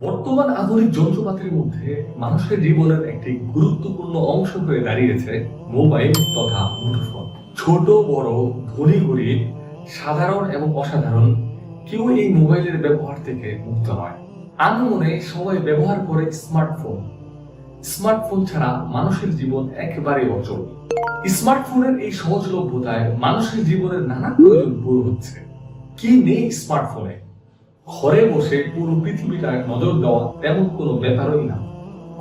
বর্তমান আধুনিক যন্ত্রপাতির মধ্যে মানুষের জীবনের একটি গুরুত্বপূর্ণ অংশ হয়ে দাঁড়িয়েছে মোবাইল তথা মুঠোফোন। ছোট, বড়, ধনী, গরিব, সাধারণ এবং অসাধারণ কেউ এই মোবাইলের ব্যবহার থেকে মুক্ত নয়। আমার মনে সবাই ব্যবহার করে স্মার্টফোন। স্মার্টফোন ছাড়া মানুষের জীবন একেবারে অচল। স্মার্টফোনের এই সহজলভ্যতায় মানুষের জীবনের নানা প্রয়োজন পূরণ হচ্ছে। কি নেই স্মার্টফোনে? ঘরে বসে পুরো পৃথিবীটা নজর দেওয়া তেমন কোনো ব্যাপারই না।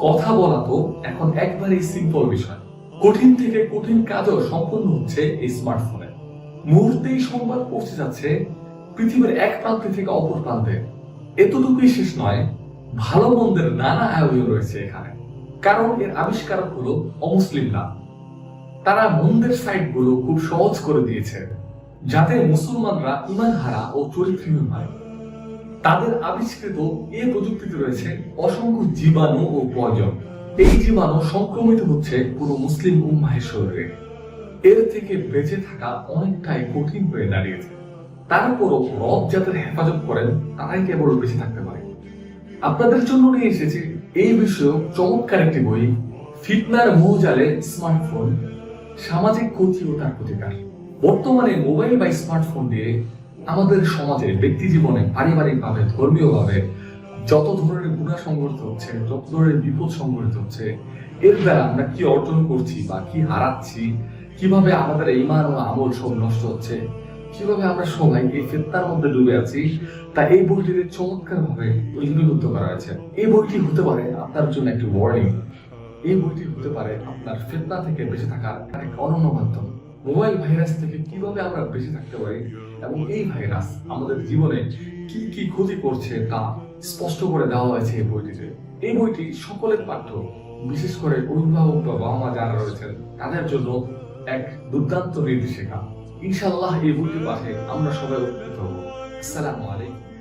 কথা বলা তো এখন একবারেই সিম্পল বিষয়। কঠিন থেকে কঠিন কাজও সম্পন্ন হচ্ছে এই স্মার্টফোনে মুহূর্তেই সংবাদ পৌঁছে যাচ্ছে পৃথিবীর এক প্রান্ত থেকে অপর প্রান্তে। এতটুকুই শেষ নয়, ভালো মন্দের নানা আয়োজন রয়েছে এখানে। কারণ এর আবিষ্কারক হলো অমুসলিমরা তারা মন্দের সাইটগুলো খুব সহজ করে দিয়েছে, যাতে মুসলমানরা ইমান হারা ও চরিত্রহীন হয়। তাদের আবিষ্কৃত এই প্রযুক্তিতে রয়েছে অসংখ্য জীবাণু ও পয়জন। এই জীবাণু সংক্রমিত হচ্ছে পুরো মুসলিম উম্মাহের শরীরে। এর থেকে বেঁচে থাকা অনেকটাই কঠিন হয়ে দাঁড়িয়েছে। তারপরও রব যাদের হেফাজত করেন, তারাই কেবল বেঁচে থাকতে পারে। আপনাদের জন্য নিয়ে এসেছি এই বিষয়ক চমৎকার একটি বই ফিটনার মৌজালে স্মার্টফোন, সামাজিক ক্ষতি ও তার প্রতিকার। বর্তমানে মোবাইল বা স্মার্টফোন দিয়ে আমাদের সমাজে, ব্যক্তি জীবনে পারিবারিক ভাবে ধর্মীয় ভাবে যত ধরনের গুণা সংঘটিত হচ্ছে, যত ধরনের বিপদ সংঘটিত হচ্ছে, এর দ্বারা আমরা কি অর্জন করছি বা কি হারাচ্ছি, কীভাবে আমাদের ইমান ও আমল সব নষ্ট হচ্ছে, কীভাবে আমরা সবাই এই ফেতনার মধ্যে ডুবে আছি, তা এই বইটিতে চমৎকার ভাবে লিপিবদ্ধ করা হয়েছে। এই বইটি হতে পারে আপনার জন্য একটি ওয়ার্নিং এই বইটি হতে পারে আপনার ফেতনা থেকে বেঁচে থাকার এক অনন্য মাধ্যম। মোবাইল ভাইরাস থেকে কীভাবে আমরা বেঁচে থাকতে পারি এবং এই ভাইরাস আমাদের জীবনে কি কি ক্ষতি করছে তা স্পষ্ট করে দেওয়া হয়েছে এই বইটিতে। এই বইটি সকলের পাঠ্য, বিশেষ করে অভিভাবক বা বাবা মা যারা রয়েছেন, তাদের জন্য এক দুর্দান্ত নির্দেশিকা ইনশাআল্লাহ এই বইটির পাশে আমরা সবাই উপকৃত হব। আসসালামু আলাইকুম।